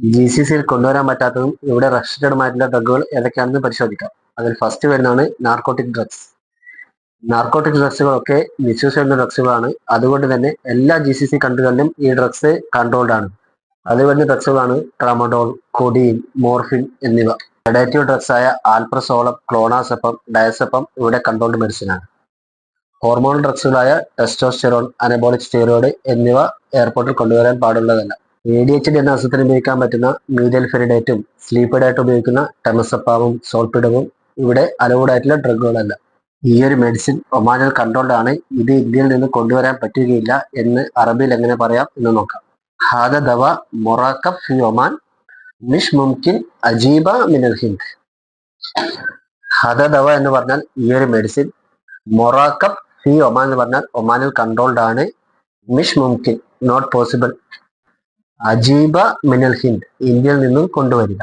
G C സിയിൽ കൊണ്ടുവരാൻ പറ്റാത്തതും ഇവിടെ റെസ്ട്രിക്റ്റഡുമായിട്ടുള്ള ഡ്രഗുകൾ ഏതൊക്കെയാണെന്ന് പരിശോധിക്കാം. അതിൽ ഫസ്റ്റ് വരുന്നതാണ് നാർക്കോട്ടിക് ഡ്രഗ്സ് നാർക്കോട്ടിക് ഡ്രഗ്സുകളൊക്കെ മിസ്യൂസ് ചെയ്യുന്ന ഡ്രഗ്സുകളാണ് അതുകൊണ്ട് തന്നെ എല്ലാ ജി സി സി കൺട്രികളിലും ഈ ഡ്രഗ്സ് കൺട്രോൾഡ് ആണ്. അത് വരുന്ന ഡ്രഗ്സുകളാണ് ട്രാമഡോൾ കൊഡീൻ മോർഫിൻ എന്നിവ. സെഡേറ്റീവ് ഡ്രഗ്സ് ആയ ആൽപ്രസോളം ക്ലോണാസെപ്പം ഡയസെപ്പം ഇവിടെ കൺട്രോൾഡ് മെഡിസിൻ ആണ്. ഹോർമോൺ ഡ്രഗ്സുകളായ ടെസ്റ്റോസ്റ്റെറോൺ അനബോളിക് സ്റ്റീറോയിഡ് എന്നിവ എയർപോർട്ടിൽ കൊണ്ടുവരാൻ പാടുള്ളതല്ല. എ ഡി എച്ച് എന്ന അസുഖത്തിന് ഉപയോഗിക്കാൻ പറ്റുന്ന മീഡിയൽ ഫെറിഡേറ്റും സ്ലീപ്പിഡായിട്ട് ഉപയോഗിക്കുന്ന ടെമസപ്പാവും സോൾപിഡവും ഇവിടെ അലൗഡ് ഡ്രഗുകളല്ല. ഈ ഒരു മെഡിസിൻ ഒമാനിൽ കൺട്രോൾഡ് ആണ്. ഇത് ഇന്ത്യയിൽ നിന്ന് കൊണ്ടുവരാൻ പറ്റുകയില്ല എന്ന് അറബിയിൽ എങ്ങനെ പറയാം എന്ന് നോക്കാം. ഹാദ ദവ മൊറാക്കബ് ഫി ഒമാൻ മിഷ് മുംകിൻ അജീബ മിനൽ ഹിന്ദ്. ഹാദ ദവ എന്ന് പറഞ്ഞാൽ ഈ ഒരു മെഡിസിൻ മൊറാക്കബ് ഫി ഒമാൻ എന്ന് പറഞ്ഞാൽ ഒമാനിൽ കൺട്രോൾഡ് ആണ്. മിഷ് മുംകിൻ നോട്ട് പോസിബിൾ അജീബ മിനൽ ഹിന്ദ് ഇന്ത്യയിൽ നിന്നും കൊണ്ടുവരിക.